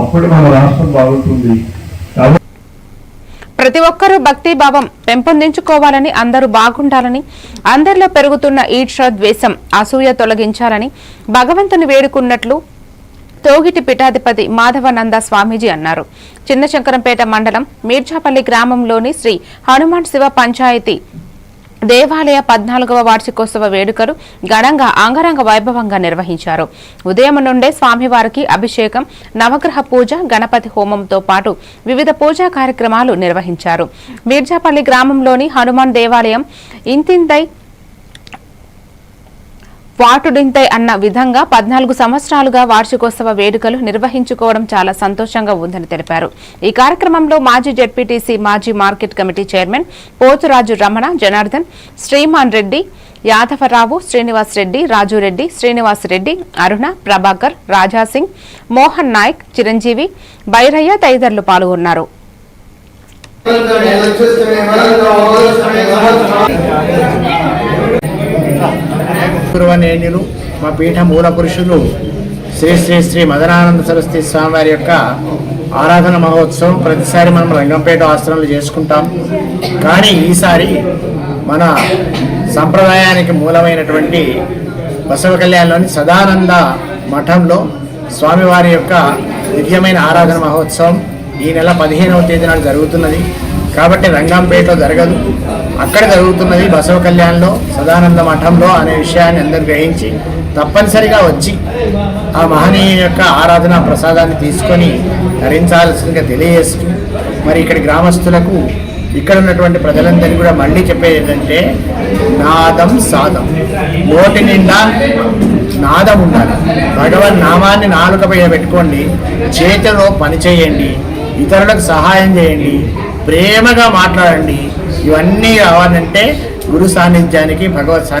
అప్పుడు మన రాష్ట్రం బాగుంటుంది. ప్రతి ఒక్కరూ భక్తి భావం పెంపొందించుకోవాలని అందరూ బాగుండాలని అందరిలో పెరుగుతున్న ఈర్ష్య ద్వేషం అసూయ తొలగించాలని భగవంతుని వేడుకున్నట్లు తోగిటి పీఠాధిపతి మాధవనంద స్వామీజీ అన్నారు. చిన్న శంకరంపేట మండలం మీర్జాపల్లి గ్రామంలోని శ్రీ హనుమాన్ శివ పంచాయతీ దేవాలయ పద్నాలుగవ వార్షికోత్సవ వేడుకలు ఘనంగా అంగరంగ వైభవంగా నిర్వహించారు. ఉదయం నుండే స్వామివారికి అభిషేకం నవగ్రహ పూజ గణపతి హోమంతో పాటు వివిధ పూజా కార్యక్రమాలు నిర్వహించారు. మీర్జాపల్లి గ్రామంలోని హనుమాన్ దేవాలయం ఇంతింతై వాటుడింతై అన్న విధంగా పద్నాలుగు సంవత్సరాలుగా వార్షికోత్సవ వేడుకలు నిర్వహించుకోవడం చాలా సంతోషంగా ఉందని తెలిపారు ఈ కార్యక్రమంలో మాజీ జెడ్పీటీసీ మాజీ market committee chairman Pothuraju Ramana Janardhan Sriman Reddy Yadavarao Srinivas Reddy Rajureddy Srinivas Reddy Aruna Prabhakar Rajasingh Mohan Nayak Chiranjeevi Bairaiah తదితరులు పాల్గొన్నారు పూర్వనేణులు మా పీఠ మూల పురుషులు శ్రీ శ్రీ శ్రీ మదనానంద సరస్వతి స్వామివారి యొక్క ఆరాధన మహోత్సవం ప్రతిసారి మనం రంగంపేట ఆశ్రమంలో చేసుకుంటాం. కానీ ఈసారి మన సంప్రదాయానికి మూలమైనటువంటి బసవ కళ్యాణంలోని సదానంద మఠంలో స్వామివారి యొక్క దివ్యమైన ఆరాధన మహోత్సవం ఈ నెల పదిహేనవ తేదీ నాడు జరుగుతున్నది. కాబట్టి రంగంపేటలో జరగదు. అక్కడ జరుగుతున్నది బసవ కళ్యాణ్లో సదానంద మఠంలో అనే విషయాన్ని అందరు గ్రహించి తప్పనిసరిగా వచ్చి ఆ మహనీయ యొక్క ఆరాధన ప్రసాదాన్ని తీసుకొని ధరించాల్సిందిగా తెలియజేస్తూ మరి ఇక్కడి గ్రామస్తులకు ఇక్కడ ఉన్నటువంటి ప్రజలందరికీ కూడా మళ్ళీ చెప్పేది ఏంటంటే నాదం సాదం. నోటి నిండా నాదం ఉండాలి. భగవన్ నామాన్ని నాలుకపై పెట్టుకోండి చేతిలో పని చేయండి ఇతరులకు సహాయం చేయండి ప్రేమగా మాట్లాడండి. ఇవన్నీ కావాలంటే గురు సాన్నిధ్యానికి భగవత్ సా